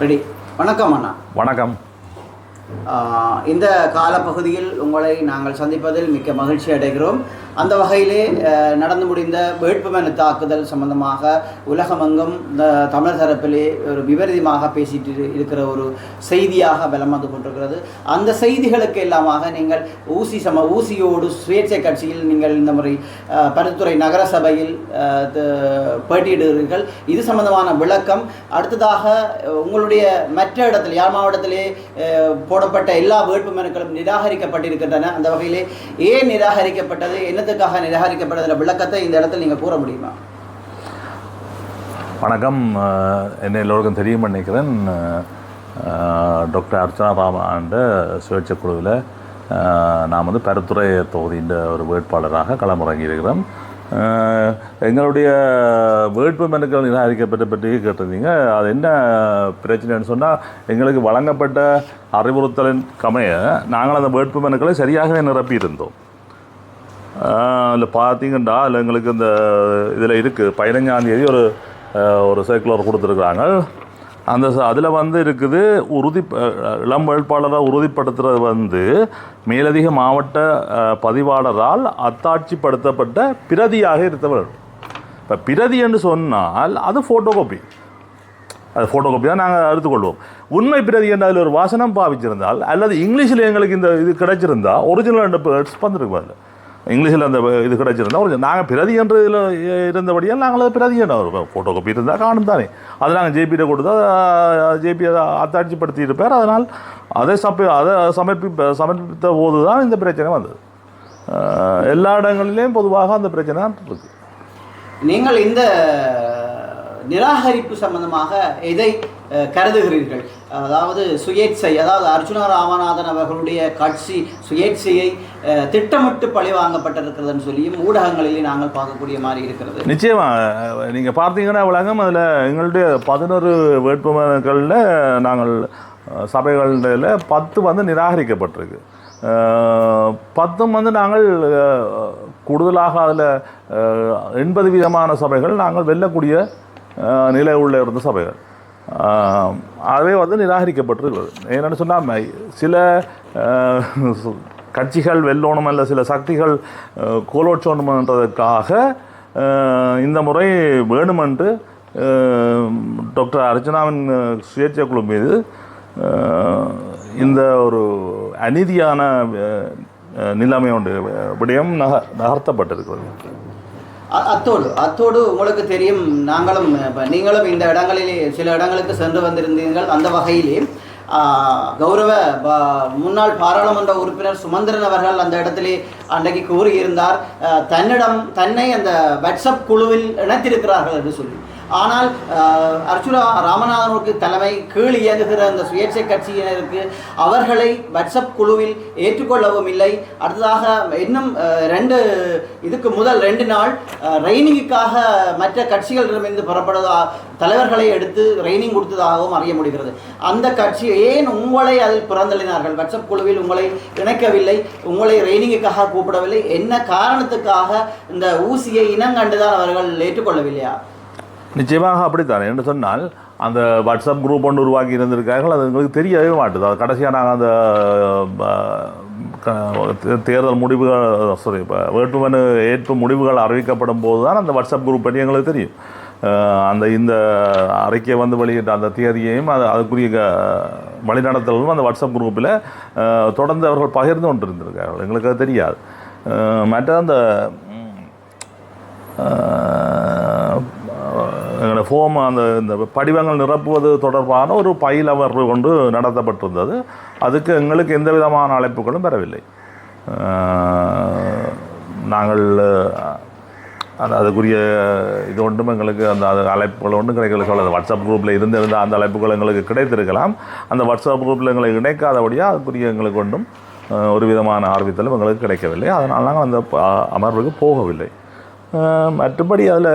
Ready. வணக்கம் அண்ணா. வணக்கம். இந்த காலப்பகுதியில் உங்களை நாங்கள் சந்திப்பதில் மிக்க மகிழ்ச்சி அடைகிறோம். அந்த வகையிலே நடந்து முடிந்த வேட்புமனு தாக்குதல் சம்பந்தமாக உலகமெங்கும் தமிழர் தரப்பிலே ஒரு விபரீதமாக பேசிட்டு இருக்கிற ஒரு செய்தியாக பலம் வந்து கொண்டிருக்கிறது. அந்த செய்திகளுக்கு எல்லாமாக நீங்கள் ஊசி சம ஊசியோடு சுயேட்சை கட்சியில் நீங்கள் இந்த முறை பருத்துறை நகர சபையில் ஆஹ் போட்டியிடுகிறீர்கள். இது சம்பந்தமான விளக்கம். அடுத்ததாக உங்களுடைய மற்ற இடத்தில் யாழ் மாவட்டத்திலே போடப்பட்ட எல்லா வேட்புமனுக்களும் நிராகரிக்கப்பட்டிருக்கின்றன. அந்த வகையிலே ஏன் நிராகரிக்கப்பட்டது? என்னத்துக்காக நிராகரிக்கப்பட்டதுல விளக்கத்தை இந்த இடத்துல நீங்கள் கூற முடியுமா? வணக்கம். என்ன எல்லோருக்கும் தெரியும் நினைக்கிறேன். டாக்டர் அர்ச்சனா ராமாண்ட சுயேட்சை குழுவில் நான் நாம் வந்து பருத்துறை தொகுதியின் ஒரு வேட்பாளராக களமிறங்கி இருக்கிறோம் எங்களுடைய வேட்பு மனுக்கள் நிராகரிக்கப்பட்ட பற்றி கேட்டிருந்தீங்க. அது என்ன பிரச்சனைன்னு சொன்னால் எங்களுக்கு வழங்கப்பட்ட அறிவுறுத்தலின் கமைய நாங்கள் அந்த வேட்பு மனுக்களை சரியாகவே நிரப்பியிருந்தோம். அதில் பார்த்தீங்கன்னா அதில் எங்களுக்கு இந்த இதில் இருக்குது பதினஞ்சாந்தேதி ஒரு ஒரு சர்க்குலர் கொடுத்துருக்குறாங்க. அந்த அதில் வந்து இருக்குது உறுதி இளம் வேட்பாளராக உறுதிப்படுத்துறது வந்து மேலதிக மாவட்ட பதிவாளரால் அத்தாட்சிப்படுத்தப்பட்ட பிரதியாக இருந்தவர் இப்போ பிரதி என்று சொன்னால் அது ஃபோட்டோ காப்பி அது ஃபோட்டோ காப்பி தான் நாங்கள் எடுத்துக்கொள்வோம். உண்மை பிரதி என்று அதில் ஒரு வாசனம் பாவிச்சிருந்தால் அல்லது இங்கிலீஷில் எங்களுக்கு இந்த இது கிடைச்சிருந்தால் ஒரிஜினல் ரெண்டு பேர்ட்ஸ் வந்துருக்கு இங்கிலீஷில் அந்த இது கிடைச்சிருந்தா ஒரு நாங்கள் பிரதி என்று இதில் இருந்தபடியால் நாங்கள் அது பிரதி என்ற ஒரு ஃபோட்டோ காப்பி இருந்தால் காணும் தானே. அது நாங்கள் ஜேபியில் கொடுத்தா ஜேபி அதை அத்தாட்சிப்படுத்தி இருப்பார் அதனால் அதை சம அதை சமர்ப்பி சமர்ப்பித்த போது தான் இந்த பிரச்சனை வந்தது. எல்லா இடங்களிலேயும் பொதுவாக அந்த பிரச்சனை இருக்குது நீங்கள் இந்த நிராகரிப்பு சம்பந்தமாக எதை கருதுகிறீர்கள்? அதாவது சுயேட்சை அதாவது அர்ஜுன ராமநாதன் அவர்களுடைய கட்சி சுயேட்சையை திட்டமிட்டு பழி வாங்கப்பட்டிருக்கிறதுன்னு சொல்லியும் ஊடகங்களிலே நாங்கள் பார்க்கக்கூடிய மாதிரி இருக்கிறது. நிச்சயமா நீங்கள் பார்த்தீங்கன்னா உலகம் அதில் எங்களுடைய பதினொரு வேட்புமனுக்களில் நாங்கள் சபைகளில் பத்து வந்து நிராகரிக்கப்பட்டிருக்கு. பத்தும் வந்து நாங்கள் கூடுதலாக அதில் எண்பது விதமான சபைகள் நாங்கள் வெல்லக்கூடிய நிலை உள்ள இருந்த சபைகள். அதுவே வந்து நிராகரிக்கப்பட்டிருக்கிறது என்னென்னு சொன்னால் சில கட்சிகள் வெல்லோணும் அல்ல சில சக்திகள் அஹ், இந்த முறை வேணுமென்று டாக்டர் அர்ச்சனாவின் சுயேட்சை குழு மீது இந்த ஒரு அநீதியான நிலைமை ஒன்று விடயம் நக நகர்த்தப்பட்டிருக்கிறது. அத்தோடு அத்தோடு உங்களுக்கு தெரியும் நாங்களும் இப்போ நீங்களும் இந்த இடங்களிலே சில இடங்களுக்கு சென்று வந்திருந்தீர்கள். அந்த வகையிலே கௌரவ முன்னாள் பாராளுமன்ற உறுப்பினர் சுமந்திரன் அவர்கள் அந்த இடத்திலே அன்றைக்கு கூறியிருந்தார் தன்னிடம் தன்னை அந்த வாட்ஸ்அப் குழுவில் இணைத்திருக்கிறார்கள் என்று சொல்லி. ஆனால் அர்ச்சுனா ராமநாதனுக்கு தலைமை கீழ் இயங்குகிற அந்த சுயேட்சை கட்சியினருக்கு அவர்களை வாட்ஸ்அப் குழுவில் ஏற்றுக்கொள்ளவும் இல்லை. அடுத்ததாக இன்னும் ரெண்டு இதுக்கு முதல் ரெண்டு நாள் ரெய்னிங்குக்காக மற்ற கட்சிகளிடமிருந்து புறப்படுவதா தலைவர்களை எடுத்து ரெய்னிங் கொடுத்ததாகவும் அறிய முடிகிறது. அந்த கட்சி ஏன் உங்களை அதில் பிறந்தளினார்கள் வாட்ஸ்அப் குழுவில் உங்களை இணைக்கவில்லை. உங்களை ரெய்னிங்குக்காக கூப்பிடவில்லை. என்ன காரணத்துக்காக இந்த ஊசியை இனங்கண்டுதான் அவர்கள் ஏற்றுக்கொள்ளவில்லையா? நிச்சயமாக அப்படித்தான். என்று சொன்னால் அந்த வாட்ஸ்அப் குரூப் ஒன்று உருவாக்கி இருந்திருக்கார்கள் அது எங்களுக்கு தெரியவே மாட்டுது. அது கடைசியாக நாங்கள் அந்த தேர்தல் முடிவுகள் சாரி இப்போ வேட்புமனு ஏற்பு முடிவுகள் அறிவிக்கப்படும் போது தான் அந்த வாட்ஸ்அப் குரூப் பற்றி எங்களுக்கு தெரியும். அந்த இந்த அறிக்கை வந்து வெளியிட்ட அந்த தேதியையும் அது அதுக்குரிய வழிநடத்தலும் அந்த வாட்ஸ்அப் குரூப்பில் தொடர்ந்து அவர்கள் பகிர்ந்து கொண்டிருந்திருக்கார்கள் எங்களுக்கு அது தெரியாது. மற்ற அந்த ம், எங்களோட ஃபோம் அந்த இந்த படிவங்கள் நிரப்புவது தொடர்பான ஒரு பயில் அமர்வு கொண்டு நடத்தப்பட்டிருந்தது. அதுக்கு எங்களுக்கு எந்த விதமான அழைப்புகளும் பெறவில்லை நாங்கள் அந்த அதுக்குரிய இது ஒன்றும் எங்களுக்கு அந்த அது அழைப்புகள் ஒன்றும் கிடைக்கல சொல்ல வாட்ஸ்அப் குரூப்பில் இருந்திருந்த அந்த அழைப்புகள் எங்களுக்கு கிடைத்திருக்கலாம். அந்த வாட்ஸ்அப் குரூப்பில் எங்களை இணைக்காதபடியாக அதுக்குரிய எங்களுக்கு ஒன்றும் ஒரு விதமான ஆர்வத்தலும் எங்களுக்கு கிடைக்கவில்லை. அதனால் நாங்கள் அந்த அமர்வுக்கு போகவில்லை. மற்றபடி அதில்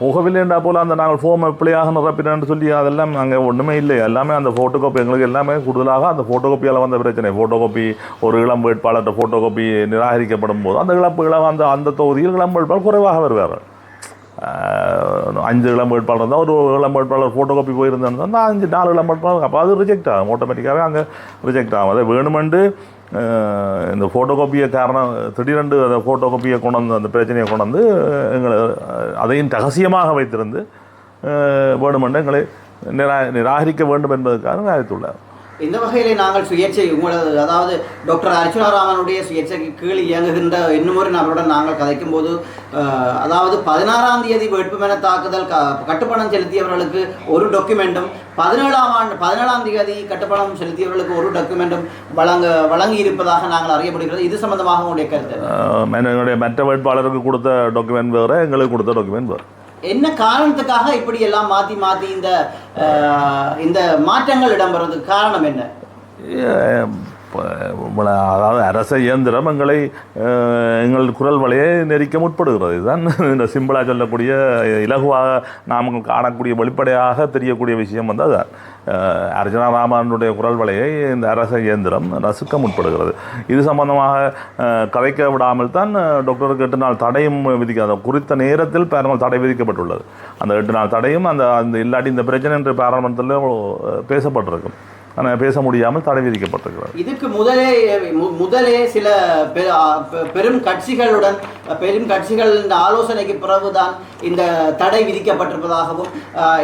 போகவில்லைன்றா போல் அந்த நாங்கள் ஃபோம் எப்படியாக நிரப்பினு சொல்லி அதெல்லாம் அங்கே ஒன்றுமே இல்லை. எல்லாமே அந்த ஃபோட்டோ காப்பி எங்களுக்கு எல்லாமே கூடுதலாக அந்த ஃபோட்டோ காப்பியால் வந்த பிரச்சனை. ஃபோட்டோ காப்பி ஒரு இளம் வேட்பாளர்கிட்ட ஃபோட்டோ காப்பி நிராகரிக்கப்படும் போது அந்த இழப்பு இளம் அந்த அந்த தொகுதியில் இளம் வேட்பாளர் குறைவாக வருவார். அஞ்சு இளம் வேட்பாளர் இருந்தால் ஒரு இளம் வேட்பாளர் ஃபோட்டோ காப்பி போயிருந்தேன்னு அஞ்சு நாலு இளம் வேட்பாளர் அப்போ அது ரிஜெக்ட் ஆகும். ஆட்டோமேட்டிக்காகவே அங்கே ரிஜெக்ட் ஆகும். அதை வேணுமெண்டு இந்த ஃபோட்டோ காப்பியை காரணம் திடீரென்று அந்த ஃபோட்டோ காப்பியை கொண்டு வந்து அந்த பிரச்சனையை கொண்டு வந்து எங்களை அதையும் ரகசியமாக வைத்திருந்து அஹ், வேணுமென்று எங்களை நிரா நிராகரிக்க வேண்டும் என்பதற்காக நிராகரித்துள்ளார் இந்த வகையிலே நாங்கள் சுயேட்சை உங்களது அதாவது டாக்டர் அர்ச்சுனா ராமனுடைய சுயேட்சைக்கு கீழ் இயங்குகின்ற இன்னுமொரு நபருடன் நாங்கள் கதைக்கும் போது அதாவது பதினாறாம் தேதி வேட்புமன தாக்குதல் க கட்டுப்பணம் செலுத்தியவர்களுக்கு ஒரு டாக்குமெண்ட்டும் பதினேழாம் ஆண்டு பதினேழாம் தேதி கட்டுப்பணம் செலுத்தியவர்களுக்கு ஒரு டாக்குமெண்ட்டும் வழங்க வழங்கி இருப்பதாக நாங்கள் அறியப்படுகிறது. இது சம்பந்தமாக உங்களுடைய கருத்து? அஹ், மற்ற வேட்பாளருக்கு கொடுத்த டாக்குமெண்ட் வேறு எங்களுக்கு கொடுத்த டாக்குமெண்ட் வேறு. என்ன காரணத்துக்காக இப்படி எல்லாம் மாற்றி மாற்றி இந்த இந்த மாற்றங்கள் இடம்பெறதுக்கு காரணம் என்ன? அதாவது அரச இயந்திரம் எங்களை எங்கள் குரல் வலையை நெரிக்க முற்படுகிறது. இதுதான் இந்த சிம்பிளாக சொல்லக்கூடிய இலகுவாக நாம் காணக்கூடிய வெளிப்படையாக தெரியக்கூடிய விஷயம் வந்து அதுதான். அர்ஜுனா ராமனுடைய குரல் வலையை இந்த அரச இயந்திரம் ரசிக்க முற்படுகிறது. இது சம்பந்தமாக கதைக்க விடாமல் தான் டாக்டருக்கு எட்டு நாள் தடையும் விதிக்க குறித்த நேரத்தில் பேரமல் தடை விதிக்கப்பட்டுள்ளது. அந்த எட்டு நாள் தடையும் அந்த அந்த இல்லாட்டி இந்த பிரச்சனை என்று பாராளுமன்றத்தில் பேசப்பட்டிருக்கும். பேச முடியாமல் தடை விதிக்கப்பட்டிருக்கிறது. இதுக்கு முதலே முதலே சில பெரும் கட்சிகளுடன் பெரும் கட்சிகளின் ஆலோசனைக்கு பிறகுதான் இந்த தடை விதிக்கப்பட்டிருப்பதாகவும்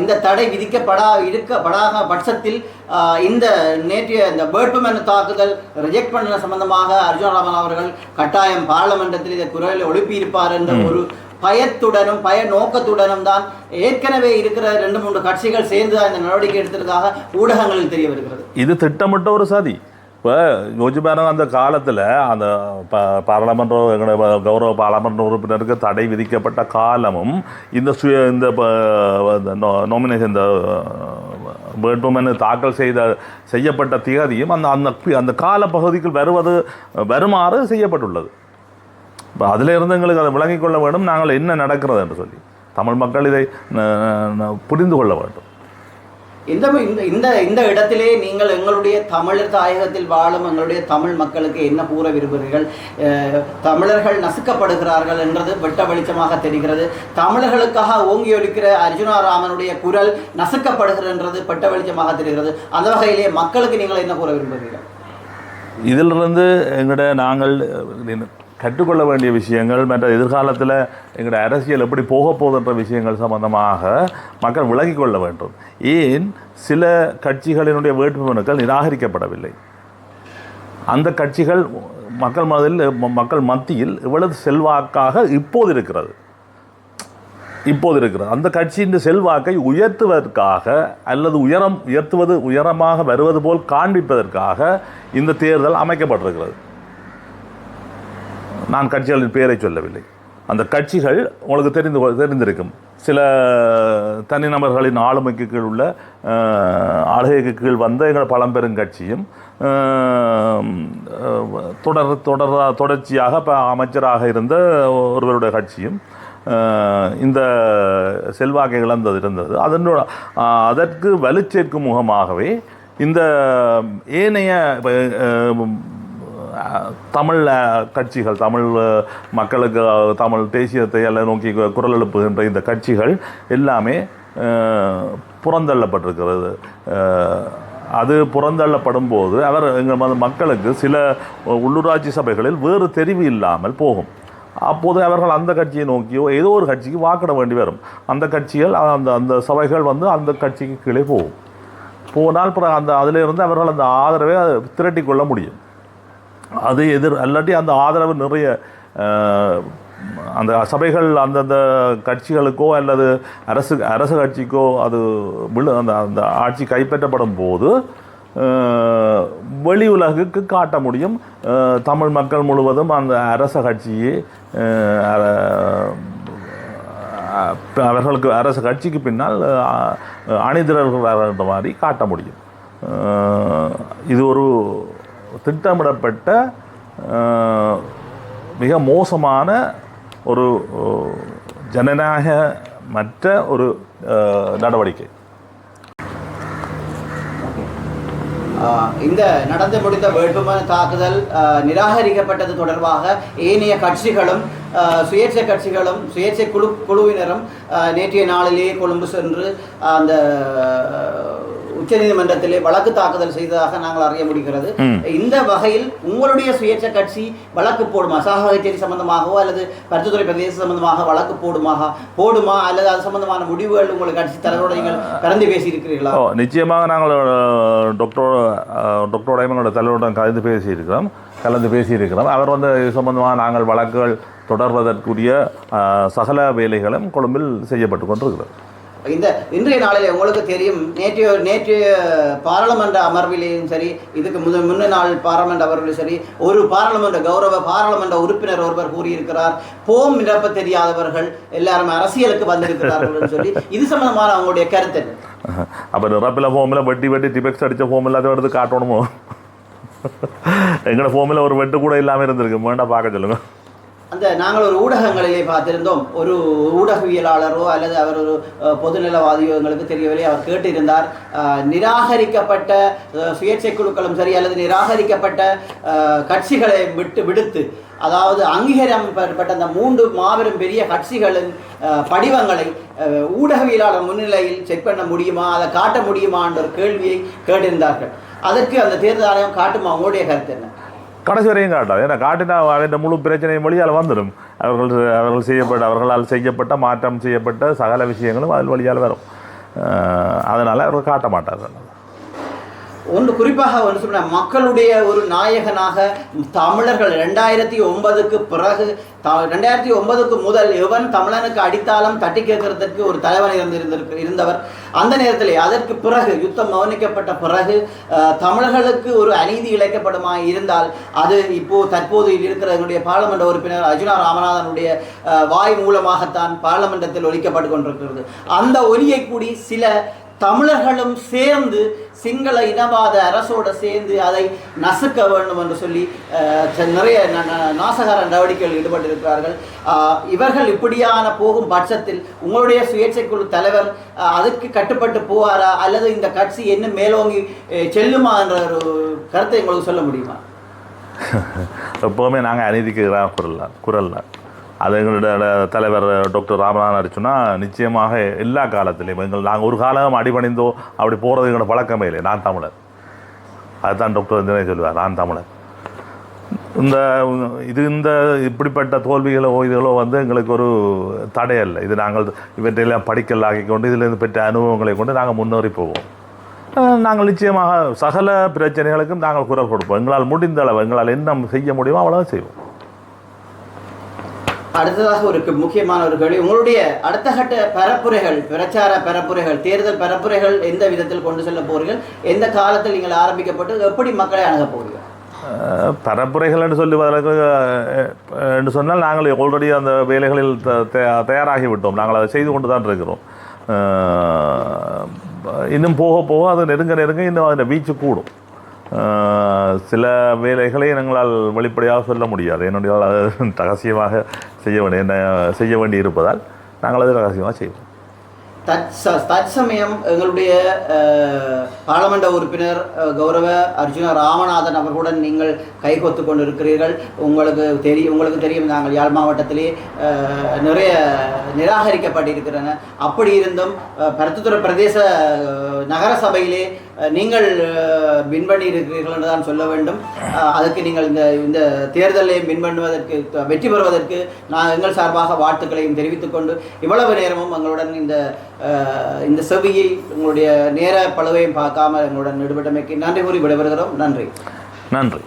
இந்த தடை விதிக்கப்படா இருக்கப்படாத பட்சத்தில் இந்த நேற்றைய இந்த வேட்புமனு தாக்குதல் ரிஜெக்ட் பண்ண சம்பந்தமாக அர்ஜுன் ராமன் அவர்கள் கட்டாயம் பாராளுமன்றத்தில் இதை குரலில் எழுப்பியிருப்பார் என்ற ஒரு பயத்துடனும் பய நோக்கத்துடனும் தான் ஏற்கனவே இருக்கிற ரெண்டு மூன்று கட்சிகள் சேர்ந்து தான் இந்த நடவடிக்கை எடுத்ததாக ஊடகங்களில் தெரிய வருகிறது இது திட்டமிட்ட ஒரு சதி. இப்போ யோசிச்சு பாருங்க அந்த காலத்தில் அந்த ப பாராளுமன்ற எங்களுடைய கௌரவ பாராளுமன்ற உறுப்பினருக்கு தடை விதிக்கப்பட்ட காலமும் இந்த சுய இந்த நோமினேஷன் இந்த வேட்புமனு தாக்கல் செய்த செய்யப்பட்ட திகதியும் அந்த அந்த அந்த கால பகுதிக்குள் வருவது வருமாறு செய்யப்பட்டுள்ளது. இப்போ அதில் இருந்து எங்களுக்கு அதை விளங்கிக் கொள்ள வேண்டும். நாங்கள் என்ன நடக்கிறது என்று சொல்லி. தமிழ் மக்கள் இதை புரிந்து கொள்ள வேண்டும். இந்த இந்த இந்த இடத்திலே நீங்கள் எங்களுடைய தமிழர் தாயகத்தில் வாழும் எங்களுடைய தமிழ் மக்களுக்கு என்ன கூற விரும்புகிறீர்கள்? தமிழர்கள் நசுக்கப்படுகிறார்கள் என்றது வெட்ட வெளிச்சமாக தெரிகிறது. தமிழர்களுக்காக ஓங்கி ஒலிக்கிற அர்ஜுனா ராமனுடைய குரல் நசுக்கப்படுகிறன்றது வெட்ட வெளிச்சமாக தெரிகிறது. அந்த வகையிலே மக்களுக்கு நீங்கள் என்ன கூற விரும்புகிறீர்கள்? இதிலிருந்து எங்கட நாங்கள் கற்றுக்கொள்ள வேண்டிய விஷயங்கள் மற்ற எதிர்காலத்தில் எங்களோட அரசியல் எப்படி போக போகுதுன்ற விஷயங்கள் சம்பந்தமாக மக்கள் விலகி கொள்ள வேண்டும். ஏன்? சில கட்சிகளினுடைய வேட்புமனுக்கள் நிராகரிக்கப்படவில்லை. அந்த கட்சிகள் மக்கள் மனதில் மக்கள் மத்தியில் இவ்வளவு செல்வாக்காக இப்போது இருக்கிறது. இப்போது இருக்கிறது. அந்த கட்சியின் செல்வாக்கை உயர்த்துவதற்காக அல்லது உயரம் உயர்த்துவது உயரமாக வருவது போல் காண்பிப்பதற்காக இந்த தேர்தல் அமைக்கப்பட்டிருக்கிறது. நான் கட்சிகளின் பெயரை சொல்லவில்லை. அந்த கட்சிகள் உங்களுக்கு தெரிந்து தெரிந்திருக்கும். சில தனிநபர்களின் ஆளுமைக்கு கீழ் உள்ள ஆளுகைக்கு கீழ் வந்த எங்கள் பழம்பெரும் கட்சியும் தொடர் தொடர் தொடர்ச்சியாக இப்போ அமைச்சராக இருந்த ஒருவருடைய கட்சியும் இந்த செல்வாக்கை இழந்தது இருந்தது. அதனோட அதற்கு வலுச்சேர்க்கும் முகமாகவே இந்த ஏனைய தமிழ் கட்சிகள் தமிழ் மக்களுக்கு தமிழ் தேசியத்தை எல்லாம் நோக்கி குரல் எழுப்புகின்ற இந்த கட்சிகள் எல்லாமே புறந்தள்ளப்பட்டிருக்கிறது. அது புறந்தள்ளப்படும் போது அவர் எங்கள் மக்களுக்கு சில உள்ளூராட்சி சபைகளில் வேறு தெரிவு இல்லாமல் போகும். அப்போது அவர்கள் அந்த கட்சியை நோக்கியோ ஏதோ ஒரு கட்சிக்கு வாக்கிட வேண்டி வரும். அந்த கட்சிகள் அந்த அந்த சபைகள் வந்து அந்த கட்சிக்கு கீழே போகும். போனால் பிறகு அந்த அதிலிருந்து அவர்கள் அந்த ஆதரவை திரட்டிக்கொள்ள முடியும். அது எதிர் அல்லாட்டி அந்த ஆதரவு நிறைய அந்த சபைகள் அந்தந்த கட்சிகளுக்கோ அல்லது அரசு அரசு கட்சிக்கோ அது விழு அந்த அந்த ஆட்சி கைப்பற்றப்படும் போது வெளி உலகுக்கு காட்ட முடியும். தமிழ் மக்கள் முழுவதும் அந்த அரச கட்சியை அவர்களுக்கு அரசு கட்சிக்கு பின்னால் அணிதிரர்கள் மாதிரி காட்ட முடியும். இது ஒரு திட்டமிடப்பட்ட மிக மோசமான ஒரு ஜனநாயக மற்ற ஒரு நடவடிக்கை. இந்த நடந்து முடிந்த வேட்புமனு தாக்குதல் நிராகரிக்கப்பட்டது தொடர்பாக ஏனைய கட்சிகளும் சுயேட்சை கட்சிகளும் சுயேட்சை குழு குழுவினரும் நேற்றைய நாளிலேயே கொழும்பு சென்று அந்த உச்சநீதிமன்றத்திலே வழக்கு தாக்குதல் செய்ததாக நாங்கள் அறிய முடிகிறது. இந்த வகையில் உங்களுடைய சுயேட்சை கட்சி வழக்கு போடுமா? சாகச்சேரி சம்பந்தமாகவோ அல்லது பருத்துத்துறை பிரதேச சம்பந்தமாக வழக்கு போடுமாக போடுமா? அல்லது அது சம்பந்தமான முடிவுகள் உங்கள் கட்சி தலைவரோட நீங்கள் கலந்து பேசியிருக்கிறீர்களா? நிச்சயமாக நாங்கள் டாக்டர் டாக்டர் எங்களோட தலைவருடன் கலந்து பேசியிருக்கிறோம். கலந்து பேசியிருக்கிறோம். அவர் வந்து இது சம்பந்தமாக நாங்கள் வழக்குகள் தொடர்வதற்குரிய சகல வேலைகளும் கொழும்பில் செய்யப்பட்டு கொண்டிருக்கிறது. இந்த இன்றைய நாளில் உங்களுக்கு தெரியும் நேற்றைய நேற்றைய பாராளுமன்ற அமர்விலேயும் சரி இதுக்கு முத முன்ன நாள் பாராளுமன்ற அமர்விலும் சரி ஒரு பாராளுமன்ற கௌரவ பாராளுமன்ற உறுப்பினர் ஒருவர் கூறியிருக்கிறார். போம் நிரப்ப தெரியாதவர்கள் எல்லாரும் அரசியலுக்கு வந்திருக்கிறார்கள் சொல்லி இது சம்பந்தமான அவங்களுடைய கருத்து என்ன? அப்போ நிரப்பில் ஃபோமில் வெட்டி வெட்டி டிபெக்ஸ் அடித்த ஃபோம் எல்லாத்தையும் எடுத்து காட்டணுமோ? எங்களோட ஃபோமில் ஒரு வெட்டு கூட இல்லாமல் இருந்திருக்கு. வேண்டாம் பார்க்க சொல்லுங்க. அந்த நாங்கள் ஒரு ஊடகங்களிலே பார்த்திருந்தோம். ஒரு ஊடகவியலாளரோ அல்லது அவர் ஒரு பொதுநலவாதியோ எங்களுக்கு தெரியவில்லை. அவர் கேட்டிருந்தார். நிராகரிக்கப்பட்ட சுயேட்சை குழுக்களும் சரி அல்லது நிராகரிக்கப்பட்ட கட்சிகளை விட்டு விடுத்து அதாவது அங்கீகாரம் அந்த மூன்று மாபெரும் பெரிய கட்சிகளின் படிவங்களை ஊடகவியலாளர் முன்னிலையில் செக் பண்ண முடியுமா? அதை காட்ட முடியுமா என்ற ஒரு கேள்வியை கேட்டிருந்தார்கள். அதற்கு அந்த தேர்தல் ஆணையம் காட்டுமா? உங்களுடைய கருத்து என்ன? கடைசி வரையும் காட்டாது ஏன்னா காட்டினா அவன் முழு பிரச்சனையும் வழியால் வந்துடும். அவர்கள் அவர்கள் செய்யப்பட்ட அவர்களால் செய்யப்பட்ட மாற்றம் செய்யப்பட்ட சகல விஷயங்களும் அதில் வழியால் வரும். அதனால் அவர்கள் காட்ட மாட்டார்கள். ஒன்று குறிப்பாக ஒன்று சொன்ன மக்களுடைய ஒரு நாயகனாக தமிழர்கள் ரெண்டாயிரத்தி ஒன்பதுக்கு பிறகு த ரெண்டாயிரத்தி ஒன்பதுக்கு முதல் எவன் தமிழனுக்கு அடித்தாலும் தட்டி கேட்கறதுக்கு ஒரு தலைவன் இருந்திருந்திருக்கு இருந்தவர். அந்த நேரத்தில் அதற்கு பிறகு யுத்தம் மௌனிக்கப்பட்ட பிறகு தமிழர்களுக்கு ஒரு அநீதி இழைக்கப்படுமா இருந்தால் அது இப்போ தற்போது இருக்கிற எங்களுடைய பாராளுமன்ற உறுப்பினர் அர்ஜுனா ராமநாதனுடைய வாய் மூலமாகத்தான் பாராளுமன்றத்தில் ஒழிக்கப்பட்டு கொண்டிருக்கிறது. அந்த ஒலியை கூடி சில தமிழர்களும் சேர்ந்து சிங்கள இனவாத அரசோட சேர்ந்து அதை நசுக்க வேண்டும் என்று சொல்லி ச- நிறைய நாசகார நடவடிக்கைகள் ஈடுபட்டிருக்கிறார்கள். இவர்கள் இப்படியான போகும் பட்சத்தில் உங்களுடைய சுயேட்சை குழு தலைவர் அதுக்கு அதற்கு கட்டுப்பட்டு போவாரா? அல்லது இந்த கட்சி என்ன மேலோங்கி செல்லுமா என்ற ஒரு கருத்தை உங்களுக்கு சொல்ல முடியுமா? எப்போவுமே நாங்கள் அநீதிக்கு குரல் குரல் அது எங்களோட தலைவர் டாக்டர் ராமநாதன் அடிச்சுன்னா நிச்சயமாக எல்லா காலத்திலையும் எங்கள் நாங்கள் ஒரு காலம் அடிபணிந்தோ அப்படி போகிறது எங்களோட பழக்கமே இல்லை. நான் தமிழர். அதுதான் டாக்டர் தினே சொல்லுவார். நான் தமிழர். இந்த இது இந்த இப்படிப்பட்ட தோல்விகளோ இதுகளோ வந்து எங்களுக்கு ஒரு தடையல்ல இது நாங்கள் இவற்றையெல்லாம் படிக்கலாக்கி கொண்டு இதிலிருந்து பெற்ற அனுபவங்களை கொண்டு நாங்கள் முன்னேறி போவோம். நாங்கள் நிச்சயமாக சகல பிரச்சனைகளுக்கும் நாங்கள் குரல் கொடுப்போம். எங்களால் முடிந்த அளவு எங்களால் என்ன செய்ய முடியுமோ அவ்வளோ செய்வோம். அடுத்ததாக ஒரு முக்கியமான ஒரு கேள்வி. உங்களுடைய அடுத்த கட்ட பரப்புரைகள் பிரச்சார பரப்புரைகள் தேர்தல் பரப்புரைகள் எந்த விதத்தில் கொண்டு செல்ல போறீர்கள் எந்த காலத்தில் நீங்கள் ஆரம்பிக்கப்பட்டு எப்படி மக்களை அணுக போறீர்கள் பரப்புரைகள் என்று சொல்லுவதற்கு என்று சொன்னால் நாங்கள் ஆல்ரெடி அந்த வேலைகளில் த- தயா- தயாராகி விட்டோம் நாங்கள் அதை செய்து கொண்டு தான் இருக்கிறோம் இன்னும் போக போக அது நெருங்க நெருங்க இன்னும் அதில் வீச்சு கூடும். சில வேலைகளை எங்களால் வெளிப்படையாக சொல்ல முடியாது. என்னுடைய ரகசியமாக செய்ய வேண்டிய செய்ய வேண்டி இருப்பதால் நாங்கள் அது ரகசியமாக செய்வோம். தற்சமயம் எங்களுடைய பாராளுமன்ற உறுப்பினர் கௌரவ அர்ஜுன ராமநாதன் அவர்களுடன் நீங்கள் கைகோத்து கொண்டிருக்கிறீர்கள். உங்களுக்கு தெரியும் உங்களுக்கு தெரியும் நாங்கள் யாழ் மாவட்டத்திலே நிறைய நிராகரிக்கப்பட்டிருக்கிறன. அப்படி இருந்தும் அஹ், பிரதேச நகர சபையிலே நீங்கள் வின் பண்ணியிருக்கிறீர்கள் என்று தான் சொல்ல வேண்டும். அதற்கு அதுக்கு நீங்கள் இந்த இந்த தேர்தலை வின் பண்ணுவதற்கு வெற்றி பெறுவதற்கு நான் எங்கள் சார்பாக வாழ்த்துக்களையும் தெரிவித்துக்கொண்டு இவ்வளவு நேரமும் எங்களுடன் இந்த இந்த செவியை உங்களுடைய நேர பழுவையும் பார்க்காம எங்களுடன் ஈடுபட்டமைக்கு நன்றி கூறி விடைபெறுகிறோம். நன்றி. நன்றி.